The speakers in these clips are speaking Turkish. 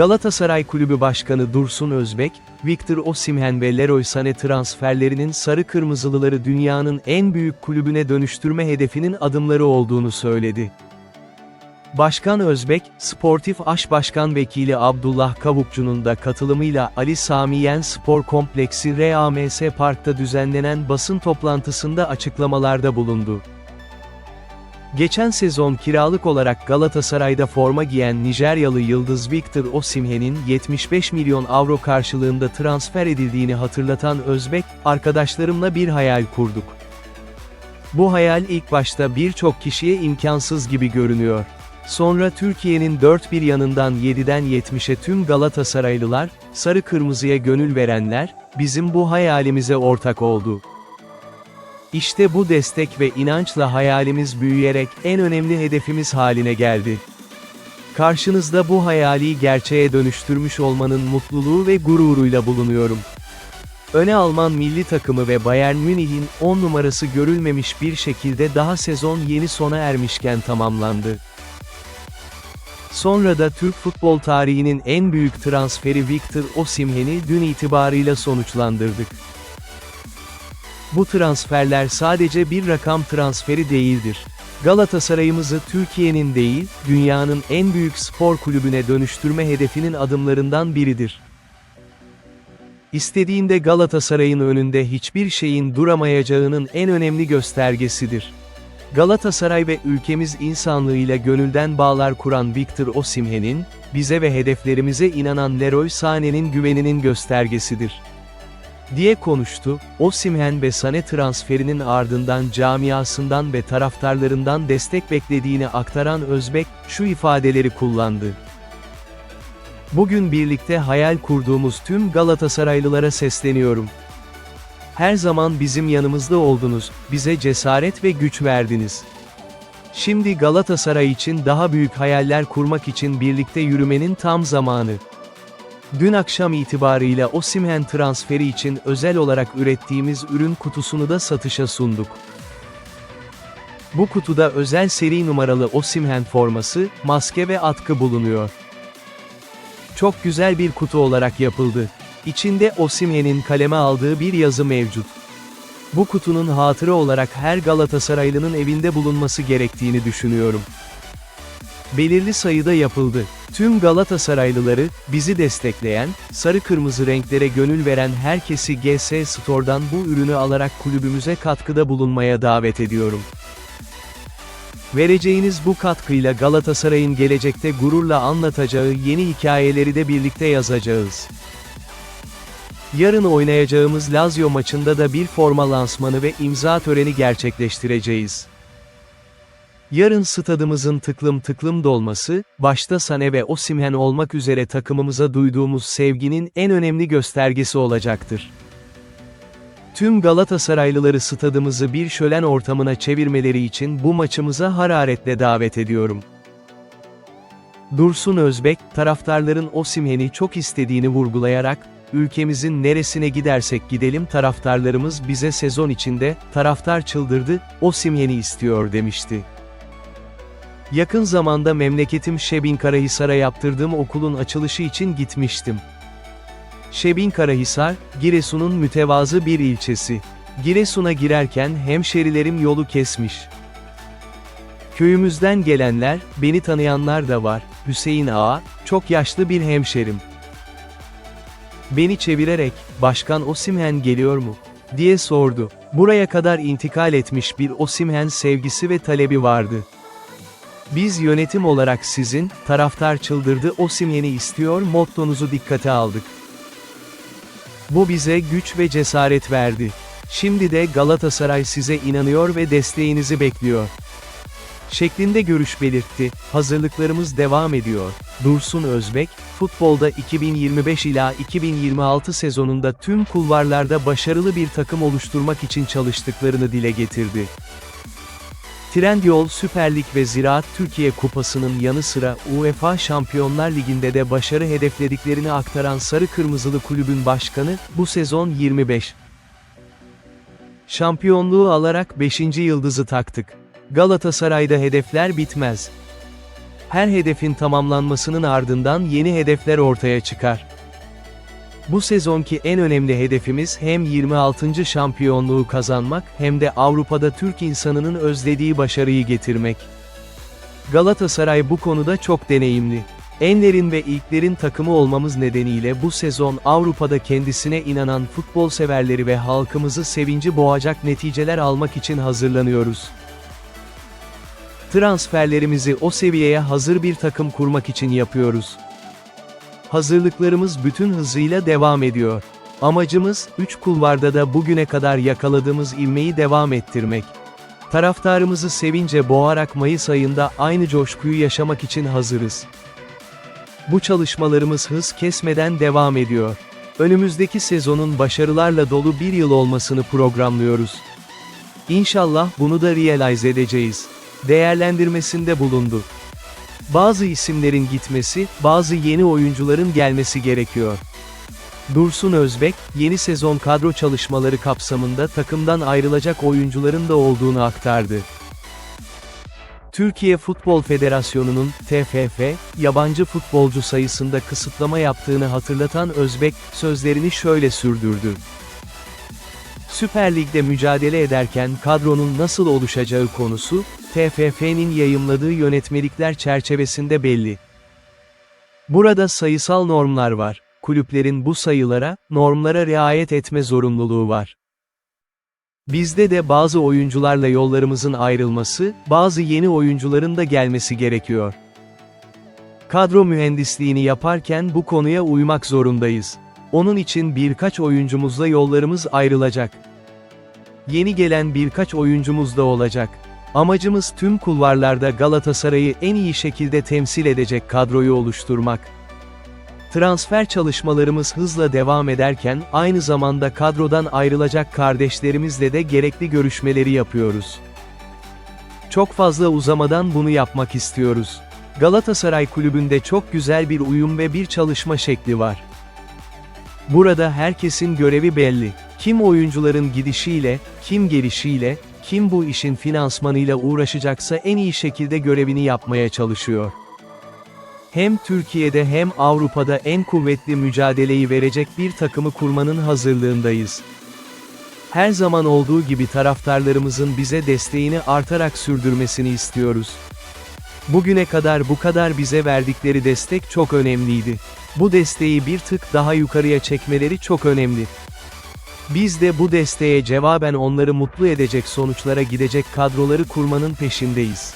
Galatasaray Kulübü Başkanı Dursun Özbek, Victor Osimhen ve Leroy Sané transferlerinin sarı kırmızılıları dünyanın en büyük kulübüne dönüştürme hedefinin adımları olduğunu söyledi. Başkan Özbek, Sportif Aş Başkan Vekili Abdullah Kavukçu'nun da katılımıyla Ali Sami Yen Spor Kompleksi RAMS Park'ta düzenlenen basın toplantısında açıklamalarda bulundu. Geçen sezon kiralık olarak Galatasaray'da forma giyen Nijeryalı yıldız Victor Osimhen'in 75 milyon avro karşılığında transfer edildiğini hatırlatan Özbek, arkadaşlarımla bir hayal kurduk. Bu hayal ilk başta birçok kişiye imkansız gibi görünüyor. Sonra Türkiye'nin dört bir yanından 7'den 70'e tüm Galatasaraylılar, sarı kırmızıya gönül verenler, bizim bu hayalimize ortak oldu. İşte bu destek ve inançla hayalimiz büyüyerek en önemli hedefimiz haline geldi. Karşınızda bu hayali gerçeğe dönüştürmüş olmanın mutluluğu ve gururuyla bulunuyorum. Öne Alman milli takımı ve Bayern Münih'in 10 numarası görülmemiş bir şekilde daha sezon yeni sona ermişken tamamlandı. Sonra da Türk futbol tarihinin en büyük transferi Victor Osimhen'i dün itibarıyla sonuçlandırdık. Bu transferler sadece bir rakam transferi değildir. Galatasaray'ımızı Türkiye'nin değil, dünyanın en büyük spor kulübüne dönüştürme hedefinin adımlarından biridir. İstediğinde Galatasaray'ın önünde hiçbir şeyin duramayacağının en önemli göstergesidir. Galatasaray ve ülkemiz insanlığıyla gönülden bağlar kuran Victor Osimhen'in, bize ve hedeflerimize inanan Leroy Sané'nin güveninin göstergesidir diye konuştu, Osimhen ve Sané transferinin ardından camiasından ve taraftarlarından destek beklediğini aktaran Özbek, şu ifadeleri kullandı. Bugün birlikte hayal kurduğumuz tüm Galatasaraylılara sesleniyorum. Her zaman bizim yanımızda oldunuz, bize cesaret ve güç verdiniz. Şimdi Galatasaray için daha büyük hayaller kurmak için birlikte yürümenin tam zamanı. Dün akşam itibarıyla Osimhen transferi için özel olarak ürettiğimiz ürün kutusunu da satışa sunduk. Bu kutuda özel seri numaralı Osimhen forması, maske ve atkı bulunuyor. Çok güzel bir kutu olarak yapıldı. İçinde Osimhen'in kaleme aldığı bir yazı mevcut. Bu kutunun hatıra olarak her Galatasaraylı'nın evinde bulunması gerektiğini düşünüyorum. Belirli sayıda yapıldı. Tüm Galatasaraylıları, bizi destekleyen, sarı kırmızı renklere gönül veren herkesi GS Store'dan bu ürünü alarak kulübümüze katkıda bulunmaya davet ediyorum. Vereceğiniz bu katkıyla Galatasaray'ın gelecekte gururla anlatacağı yeni hikayeleri de birlikte yazacağız. Yarın oynayacağımız Lazio maçında da bir forma lansmanı ve imza töreni gerçekleştireceğiz. Yarın stadımızın tıklım tıklım dolması, başta Sane ve Osimhen olmak üzere takımımıza duyduğumuz sevginin en önemli göstergesi olacaktır. Tüm Galatasaraylıları stadımızı bir şölen ortamına çevirmeleri için bu maçımıza hararetle davet ediyorum. Dursun Özbek, taraftarların Osimhen'i çok istediğini vurgulayarak, ülkemizin neresine gidersek gidelim taraftarlarımız bize sezon içinde, taraftar çıldırdı, Osimhen'i istiyor demişti. Yakın zamanda memleketim Şebin Karahisar'a yaptırdığım okulun açılışı için gitmiştim. Şebin Karahisar, Giresun'un mütevazı bir ilçesi. Giresun'a girerken hemşerilerim yolu kesmiş. Köyümüzden gelenler, beni tanıyanlar da var. Hüseyin Ağa, çok yaşlı bir hemşerim. Beni çevirerek, Başkan Osimhen geliyor mu? diye sordu. Buraya kadar intikal etmiş bir Osimhen sevgisi ve talebi vardı. Biz yönetim olarak sizin, taraftar çıldırdı Osimhen'i istiyor mottonuzu dikkate aldık. Bu bize güç ve cesaret verdi. Şimdi de Galatasaray size inanıyor ve desteğinizi bekliyor. Şeklinde görüş belirtti, hazırlıklarımız devam ediyor. Dursun Özbek, futbolda 2025 ila 2026 sezonunda tüm kulvarlarda başarılı bir takım oluşturmak için çalıştıklarını dile getirdi. Trendyol Süper Lig ve Ziraat Türkiye Kupası'nın yanı sıra UEFA Şampiyonlar Ligi'nde de başarı hedeflediklerini aktaran Sarı Kırmızılı Kulübün başkanı, bu sezon 25. Şampiyonluğu alarak 5. yıldızı taktık. Galatasaray'da hedefler bitmez. Her hedefin tamamlanmasının ardından yeni hedefler ortaya çıkar. Bu sezonki en önemli hedefimiz hem 26. şampiyonluğu kazanmak hem de Avrupa'da Türk insanının özlediği başarıyı getirmek. Galatasaray bu konuda çok deneyimli. Enlerin ve ilklerin takımı olmamız nedeniyle bu sezon Avrupa'da kendisine inanan futbol severleri ve halkımızı sevinci boğacak neticeler almak için hazırlanıyoruz. Transferlerimizi o seviyeye hazır bir takım kurmak için yapıyoruz. Hazırlıklarımız bütün hızıyla devam ediyor. Amacımız, 3 kulvarda da bugüne kadar yakaladığımız ivmeyi devam ettirmek. Taraftarımızı sevince boğarak Mayıs ayında aynı coşkuyu yaşamak için hazırız. Bu çalışmalarımız hız kesmeden devam ediyor. Önümüzdeki sezonun başarılarla dolu bir yıl olmasını programlıyoruz. İnşallah bunu da realize edeceğiz. Değerlendirmesinde bulundu. Bazı isimlerin gitmesi, bazı yeni oyuncuların gelmesi gerekiyor. Dursun Özbek, yeni sezon kadro çalışmaları kapsamında takımdan ayrılacak oyuncuların da olduğunu aktardı. Türkiye Futbol Federasyonu'nun, TFF, yabancı futbolcu sayısında kısıtlama yaptığını hatırlatan Özbek, sözlerini şöyle sürdürdü. Süper Lig'de mücadele ederken kadronun nasıl oluşacağı konusu, TFF'nin yayımladığı yönetmelikler çerçevesinde belli. Burada sayısal normlar var. Kulüplerin bu sayılara, normlara riayet etme zorunluluğu var. Bizde de bazı oyuncularla yollarımızın ayrılması, bazı yeni oyuncuların da gelmesi gerekiyor. Kadro mühendisliğini yaparken bu konuya uymak zorundayız. Onun için birkaç oyuncumuzla yollarımız ayrılacak. Yeni gelen birkaç oyuncumuz da olacak. Amacımız tüm kulvarlarda Galatasaray'ı en iyi şekilde temsil edecek kadroyu oluşturmak. Transfer çalışmalarımız hızla devam ederken, aynı zamanda kadrodan ayrılacak kardeşlerimizle de gerekli görüşmeleri yapıyoruz. Çok fazla uzamadan bunu yapmak istiyoruz. Galatasaray kulübünde çok güzel bir uyum ve bir çalışma şekli var. Burada herkesin görevi belli. Kim oyuncuların gidişiyle, kim gelişiyle, kim bu işin finansmanıyla uğraşacaksa en iyi şekilde görevini yapmaya çalışıyor. Hem Türkiye'de hem Avrupa'da en kuvvetli mücadeleyi verecek bir takımı kurmanın hazırlığındayız. Her zaman olduğu gibi taraftarlarımızın bize desteğini artarak sürdürmesini istiyoruz. Bugüne kadar bu kadar bize verdikleri destek çok önemliydi. Bu desteği bir tık daha yukarıya çekmeleri çok önemli. Biz de bu desteğe cevaben onları mutlu edecek sonuçlara gidecek kadroları kurmanın peşindeyiz.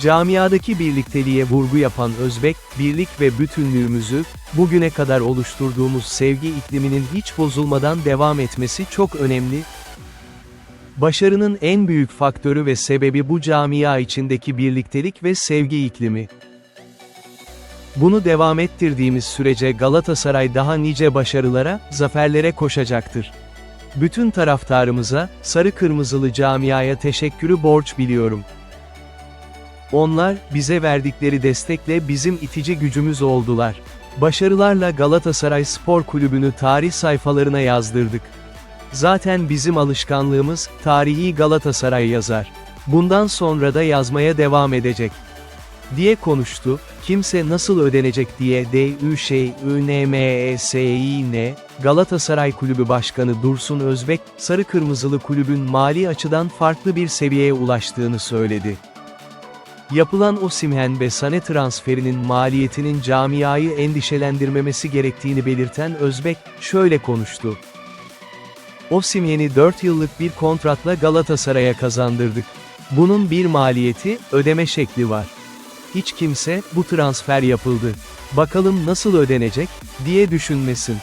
Camiadaki birlikteliğe vurgu yapan Özbek, birlik ve bütünlüğümüzü, bugüne kadar oluşturduğumuz sevgi ikliminin hiç bozulmadan devam etmesi çok önemli. Başarının en büyük faktörü ve sebebi bu camia içindeki birliktelik ve sevgi iklimi. Bunu devam ettirdiğimiz sürece Galatasaray daha nice başarılara, zaferlere koşacaktır. Bütün taraftarımıza, sarı kırmızılı camiaya teşekkürü borç biliyorum. Onlar, bize verdikleri destekle bizim itici gücümüz oldular. Başarılarla Galatasaray Spor Kulübü'nü tarih sayfalarına yazdırdık. Zaten bizim alışkanlığımız, tarihi Galatasaray yazar. Bundan sonra da yazmaya devam edecek. Diye konuştu, kimse nasıl ödenecek diye DÜŞÜNMESİN, Galatasaray Kulübü Başkanı Dursun Özbek, Sarı Kırmızılı Kulübün mali açıdan farklı bir seviyeye ulaştığını söyledi. Yapılan Osimhen ve Sane transferinin maliyetinin camiayı endişelendirmemesi gerektiğini belirten Özbek, şöyle konuştu. Osimhen'i 4 yıllık bir kontratla Galatasaray'a kazandırdık. Bunun bir maliyeti, ödeme şekli var. Hiç kimse, bu transfer yapıldı. Bakalım nasıl ödenecek, diye düşünmesin.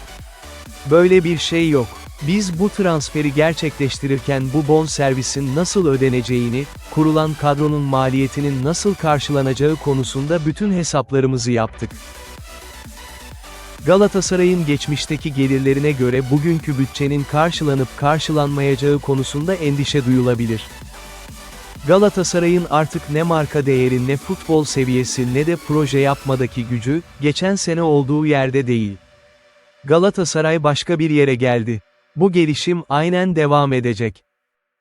Böyle bir şey yok. Biz bu transferi gerçekleştirirken bu bon servisin nasıl ödeneceğini, kurulan kadronun maliyetinin nasıl karşılanacağı konusunda bütün hesaplarımızı yaptık. Galatasaray'ın geçmişteki gelirlerine göre bugünkü bütçenin karşılanıp karşılanmayacağı konusunda endişe duyulabilir. Galatasaray'ın artık ne marka değeri ne futbol seviyesi ne de proje yapmadaki gücü, geçen sene olduğu yerde değil. Galatasaray başka bir yere geldi. Bu gelişim aynen devam edecek.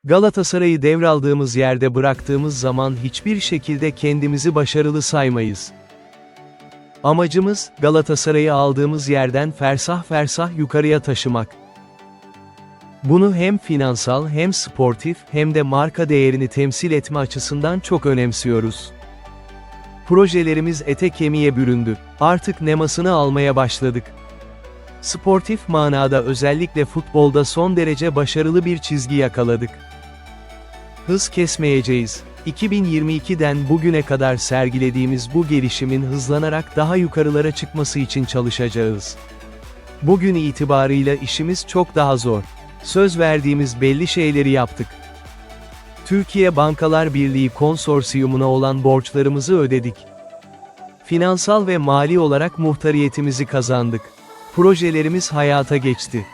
Galatasaray'ı devraldığımız yerde bıraktığımız zaman hiçbir şekilde kendimizi başarılı saymayız. Amacımız, Galatasaray'ı aldığımız yerden fersah fersah yukarıya taşımak. Bunu hem finansal hem sportif hem de marka değerini temsil etme açısından çok önemsiyoruz. Projelerimiz ete kemiğe büründü. Artık nemasını almaya başladık. Sportif manada özellikle futbolda son derece başarılı bir çizgi yakaladık. Hız kesmeyeceğiz. 2022'den bugüne kadar sergilediğimiz bu gelişimin hızlanarak daha yukarılara çıkması için çalışacağız. Bugün itibarıyla işimiz çok daha zor. Söz verdiğimiz belli şeyleri yaptık. Türkiye Bankalar Birliği konsorsiyumuna olan borçlarımızı ödedik. Finansal ve mali olarak muhtariyetimizi kazandık. Projelerimiz hayata geçti.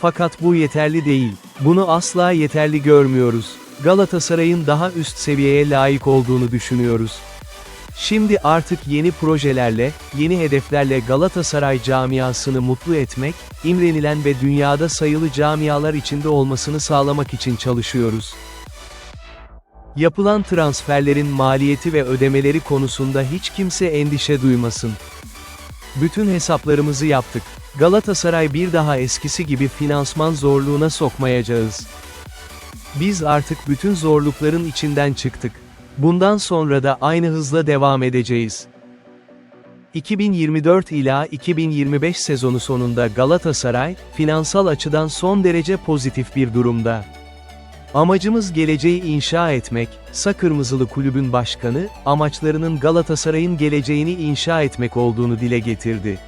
Fakat bu yeterli değil. Bunu asla yeterli görmüyoruz. Galatasaray'ın daha üst seviyeye layık olduğunu düşünüyoruz. Şimdi artık yeni projelerle, yeni hedeflerle Galatasaray camiasını mutlu etmek, imrenilen ve dünyada sayılı camialar içinde olmasını sağlamak için çalışıyoruz. Yapılan transferlerin maliyeti ve ödemeleri konusunda hiç kimse endişe duymasın. Bütün hesaplarımızı yaptık. Galatasaray bir daha eskisi gibi finansman zorluğuna sokmayacağız. Biz artık bütün zorlukların içinden çıktık. Bundan sonra da aynı hızla devam edeceğiz. 2024 ila 2025 sezonu sonunda Galatasaray, finansal açıdan son derece pozitif bir durumda. Amacımız geleceği inşa etmek, Sakırmızılı Kulübün başkanı, amaçlarının Galatasaray'ın geleceğini inşa etmek olduğunu dile getirdi.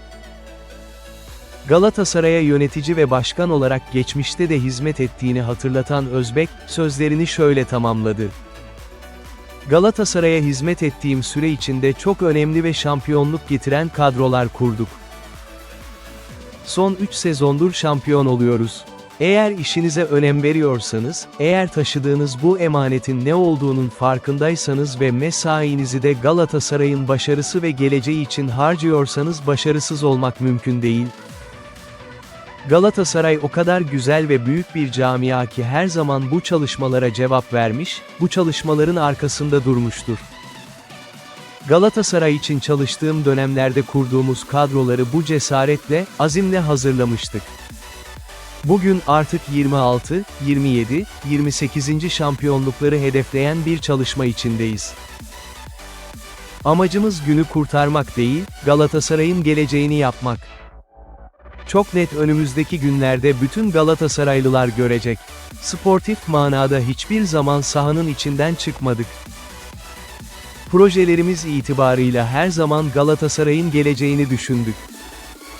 Galatasaray'a yönetici ve başkan olarak geçmişte de hizmet ettiğini hatırlatan Özbek, sözlerini şöyle tamamladı. Galatasaray'a hizmet ettiğim süre içinde çok önemli ve şampiyonluk getiren kadrolar kurduk. Son 3 sezondur şampiyon oluyoruz. Eğer işinize önem veriyorsanız, eğer taşıdığınız bu emanetin ne olduğunun farkındaysanız ve mesainizi de Galatasaray'ın başarısı ve geleceği için harcıyorsanız başarısız olmak mümkün değil. Galatasaray o kadar güzel ve büyük bir camia ki her zaman bu çalışmalara cevap vermiş, bu çalışmaların arkasında durmuştur. Galatasaray için çalıştığım dönemlerde kurduğumuz kadroları bu cesaretle, azimle hazırlamıştık. Bugün artık 26, 27, 28. şampiyonlukları hedefleyen bir çalışma içindeyiz. Amacımız günü kurtarmak değil, Galatasaray'ın geleceğini yapmak. Çok net önümüzdeki günlerde bütün Galatasaraylılar görecek. Sportif manada hiçbir zaman sahanın içinden çıkmadık. Projelerimiz itibarıyla her zaman Galatasaray'ın geleceğini düşündük.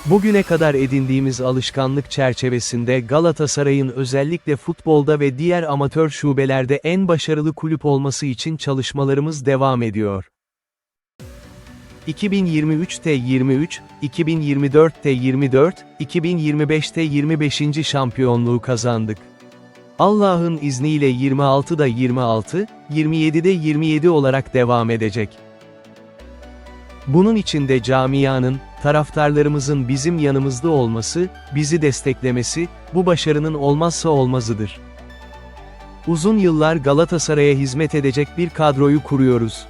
Bugüne kadar edindiğimiz alışkanlık çerçevesinde Galatasaray'ın özellikle futbolda ve diğer amatör şubelerde en başarılı kulüp olması için çalışmalarımız devam ediyor. 2023'te 23, 2024'te 24, 2025'te 25. şampiyonluğu kazandık. Allah'ın izniyle 26'da 26, 27'de 27 olarak devam edecek. Bunun için de camianın, taraftarlarımızın bizim yanımızda olması, bizi desteklemesi, bu başarının olmazsa olmazıdır. Uzun yıllar Galatasaray'a hizmet edecek bir kadroyu kuruyoruz.